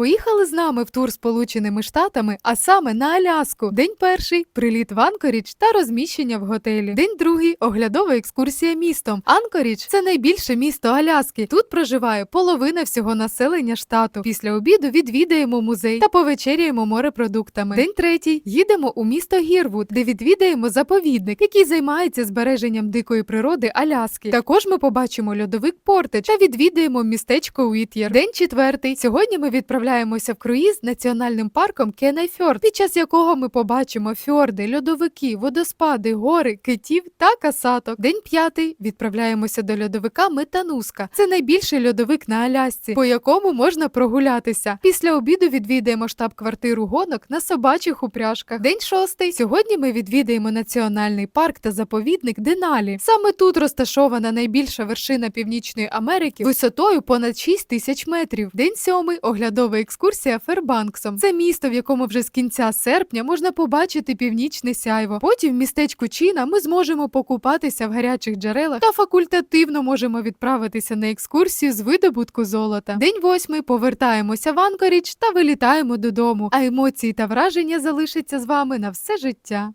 поїхали з нами в тур Сполученими Штатами, а саме на Аляску. День перший приліт в Анкорідж та розміщення в готелі. День другий оглядова екскурсія містом. Анкорідж це найбільше місто Аляски. Тут проживає половина всього населення штату. Після обіду відвідаємо музей та повечеряємо морепродуктами. День третій їдемо у місто Гірвуд, де відвідаємо заповідник, який займається збереженням дикої природи Аляски. Також ми побачимо льодовик Портедж та відвідаємо містечко Уіт'єр. День четвертий. Сьогодні ми відправляємося в круїз національним парком Кенайфьорд, під час якого ми побачимо фьорди, льодовики, водоспади, гори, китів та касаток. День п'ятий. Відправляємося до льодовика Метануска. Це найбільший льодовик на Алясці, по якому можна прогулятися. Після обіду відвідаємо штаб-квартиру гонок на собачих упряжках. День шостий. Сьогодні ми відвідаємо національний парк та заповідник Деналі. Саме тут розташована найбільша вершина Північної Америки висотою понад 6 тисяч метрів. День сьомий оглядова екскурсія Фербанксом. Це місто, в якому вже з кінця серпня можна побачити північне сяйво. Потім в містечку Чіна ми зможемо покупатися в гарячих джерелах та факультативно можемо відправитися на екскурсію з видобутку золота. День восьмий повертаємося в Анкорідж та вилітаємо додому. А емоції та враження залишаться з вами на все життя.